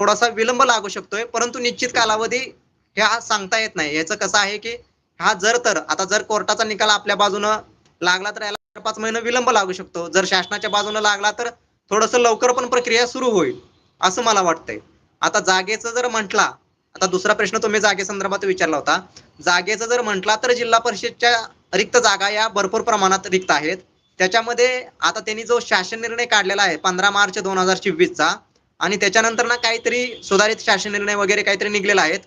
थोडासा विलंब लागू शकतोय परंतु निश्चित कालावधी ह्या सांगता येत नाही. याचं कसं आहे की हा जर तर आता जर कोर्टाचा निकाल आपल्या बाजूनं लागला तर याला पाच महिने विलंब लागू शकतो. जर शासनाच्या बाजूनं लागला तर थोडस लवकर पण प्रक्रिया सुरू होईल असं मला वाटतंय. आता जागेचं जर म्हटला आता दुसरा प्रश्न तुम्ही जागेसंदर्भात विचारला होता. जागेचं जर म्हटला तर जिल्हा परिषदच्या रिक्त जागा या भरपूर प्रमाणात रिक्त आहेत. त्याच्यामध्ये आता त्यांनी जो शासन निर्णय काढलेला आहे पंधरा मार्च दोन हजार चोवीसचा आणि त्याच्यानंतर ना काहीतरी सुधारित शासन निर्णय वगैरे काहीतरी निघलेला आहेत.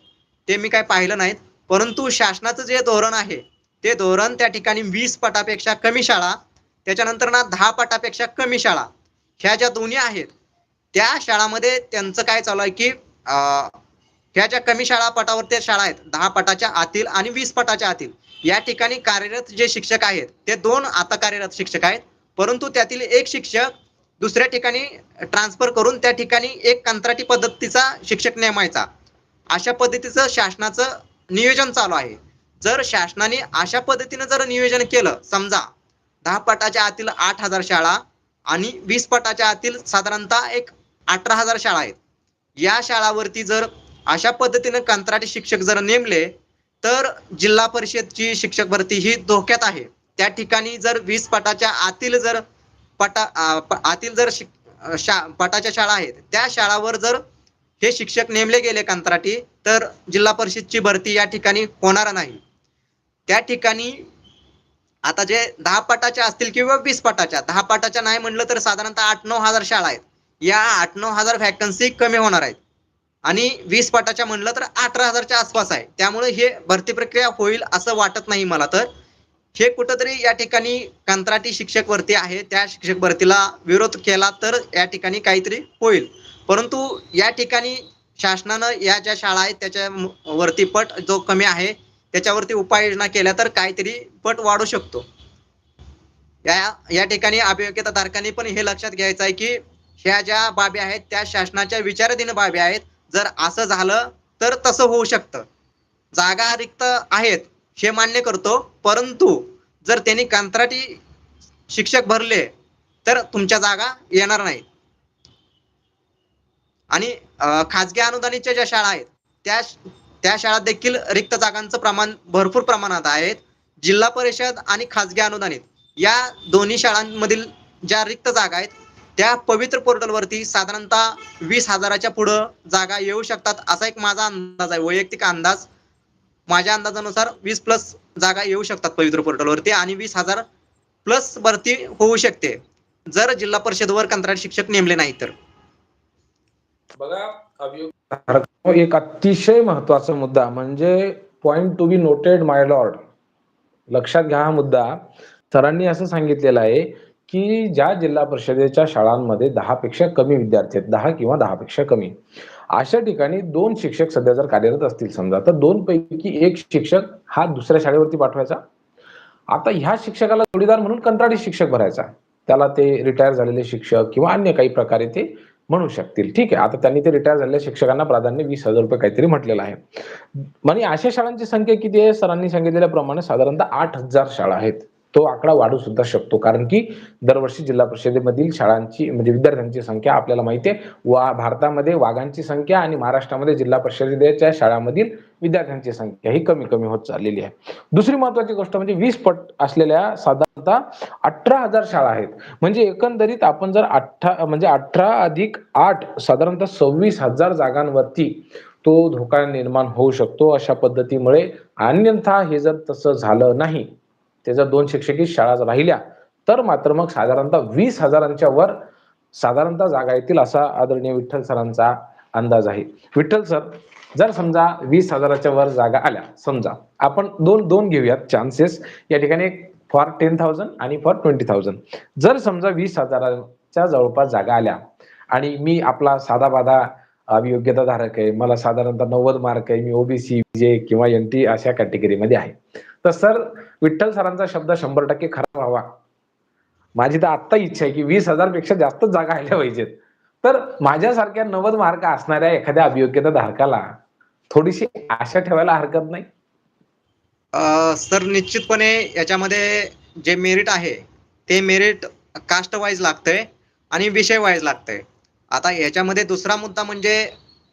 ते मी काय पाहिलं नाहीत. परंतु शासनाचं जे धोरण आहे ते धोरण त्या ठिकाणी वीस पटापेक्षा कमी शाळा त्याच्यानंतर ना दहा पटापेक्षा कमी शाळा ह्या ज्या दोन्ही आहेत त्या शाळामध्ये त्यांचं काय चालू आहे की ह्या ज्या कमी शाळा पटावर त्या शाळा आहेत दहा पटाच्या आतील आणि वीस पटाच्या आतील या ठिकाणी कार्यरत जे शिक्षक आहेत ते दोन आता कार्यरत शिक्षक आहेत. परंतु त्यातील एक शिक्षक दुसऱ्या ठिकाणी ट्रान्सफर करून त्या ठिकाणी एक कंत्राटी पद्धतीचा शिक्षक नेमायचा. अशा पद्धतीचं शासनाचं नियोजन चालू आहे. जर शासनाने अशा पद्धतीनं जर नियोजन केलं समजा दहा पटाच्या आतील आठ हजार शाळा आणि वीस पटाच्या आतील साधारणतः एक अठरा हजार शाळा आहेत. या शाळावरती जर अशा पद्धतीनं कंत्राटी शिक्षक जर नेमले तर जिल्हा परिषदची शिक्षक भरती ही धोक्यात आहे. त्या ठिकाणी जर वीस पटाच्या आतील जर पटा प- आतील जर शिक शा पटाच्या शाळा आहेत त्या शाळावर जर हे शिक्षक नेमले गेले कंत्राटी तर जिल्हा परिषदची भरती या ठिकाणी होणार नाही. त्या ठिकाणी आता जे दहा पटाच्या असतील किंवा वीस पटाच्या दहा पटाच्या नाही म्हणलं तर साधारणतः आठ नऊ हजार शाळा आहेत. या आठ नऊ हजार व्हॅकन्सी कमी होणार आहेत. आणि वीस पटाच्या म्हणलं तर अठरा हजारच्या आसपास आहे. त्यामुळे हे भरती प्रक्रिया होईल असं वाटत नाही मला तर. हे कुठंतरी या ठिकाणी कंत्राटी शिक्षक भरती आहे. त्या शिक्षक भरतीला विरोध केला तर या ठिकाणी काहीतरी होईल. परंतु या ठिकाणी शासनानं या ज्या शाळा आहेत त्याच्या वरती पट जो कमी आहे त्याच्यावरती उपाययोजना केल्या तर काहीतरी पट वाढू शकतो. या या ठिकाणी अभियोग्यता धारकांनी पण हे लक्षात घ्यायचं आहे की ह्या ज्या बाबी आहेत त्या शासनाच्या विचाराधीन बाबी आहेत. जर असं झालं तर तसं होऊ शकतं. जागा रिक्त आहेत. हे मान्य करतो. परंतु जर त्यांनी कंत्राटी शिक्षक भरले तर तुमच्या जागा येणार नाही. आणि खाजगी अनुदानीच्या ज्या शाळा आहेत त्या त्या शाळा देखील रिक्त जागांचं प्रमाण भरपूर प्रमाणात आहेत. जिल्हा परिषद आणि खाजगी अनुदानित या दोन्ही शाळांमधील ज्या रिक्त जागा आहेत त्या पवित्र पोर्टलवरती साधारणतः वीस हजाराच्या पुढं जागा येऊ शकतात असा एक माझा अंदाज आहे वैयक्तिक अंदाज. माझ्या अंदाजानुसार वीस प्लस जागा येऊ शकतात पवित्र पोर्टलवरती आणि वीस हजार प्लस भरती होऊ शकते. जर जिल्हा परिषदवर कंत्राटी शिक्षक नेमले नाही तर. बघा एक अतिशय महत्त्वाचा मुद्दा म्हणजे point to be noted my lord लक्षात घ्या हा मुद्दा. सरांनी असं सांगितलेलं आहे की ज्या जिल्हा परिषदेच्या शाळांमध्ये दहा पेक्षा कमी विद्यार्थी आहेत दहा किंवा दहा पेक्षा कमी अशा ठिकाणी दोन शिक्षक सध्या जर कार्यरत असतील समजा तर दोन पैकी एक शिक्षक हा दुसऱ्या शाळेवरती पाठवायचा. आता ह्या शिक्षकाला जोडीदार म्हणून कंत्राटी शिक्षक भरायचा. त्याला ते रिटायर झालेले शिक्षक किंवा अन्य काही प्रकारे ते म्हणू शकतील. ठीक आहे आता त्यांनी ते रिटायर झालेल्या शिक्षकांना प्राधान्य वीस हजार रुपये काहीतरी म्हटलेलं आहे. म्हणजे अशा शाळांची संख्या किती आहे? सरांनी सांगितलेल्या प्रमाणे साधारणतः आठ हजार शाळा आहेत. तो आकडा वाढू सुद्धा शकतो. कारण की दरवर्षी जिल्हा परिषदेमधील शाळांची म्हणजे विद्यार्थ्यांची संख्या आपल्याला माहिती आहे. वा भारतामध्ये वाघांची संख्या आणि महाराष्ट्रामध्ये जिल्हा परिषदेच्या शाळांमधील विद्यार्थ्यांची संख्या ही कमी कमी होत चाललेली आहे. दुसरी महत्वाची गोष्ट म्हणजे वीस पट असलेल्या साधारणतः अठरा हजार शाळा आहेत. म्हणजे एकंदरीत आपण जर अठरा म्हणजे अठरा अधिक आठ साधारणतः सव्वीस हजार जागांवरती तो धोका निर्माण होऊ शकतो अशा पद्धतीमुळे. अन्यथा हे जर तसं झालं नाही त्याचा दोन शिक्षकी शाळा राहिल्या तर मात्र मग साधारणतः वीस हजारांच्या वर साधारणतः जागा येतील असा आदरणीय विठ्ठल सरांचा अंदाज आहे. विठ्ठल सर जर समजा वीस हजाराच्या वर जागा आल्या समजा आपण दोन दोन घेऊयात चान्सेस या ठिकाणी फॉर टेन थाउजंड आणि फॉर ट्वेंटी थाउजंड जर समजा वीस हजाराच्या जवळपास जागा आल्या आणि मी आपला साधा बाधा अभियोग्यता धारक आहे मला साधारणतः नव्वद मार्क आहे मी ओबीसी जे किंवा एन टी अशा कॅटेगरीमध्ये आहे. तर सर विठ्ठल सरांचा शब्द शंभर टक्के खरा व्हावा. माझी तर आत्ता इच्छा आहे की वीस हजारपेक्षा जास्त जागा आल्या पाहिजेत. तर माझ्यासारख्या नव्वद मार्क असणाऱ्या एखाद्या अभियोग्यता धारकाला थोडीशी आशा ठेवायला हरकत नाही? सर निश्चितपणे याच्यामध्ये जे मेरिट आहे ते मेरिट कास्ट वाईज लागतंय आणि विषय वाईज लागतंय. आता याच्यामध्ये दुसरा मुद्दा म्हणजे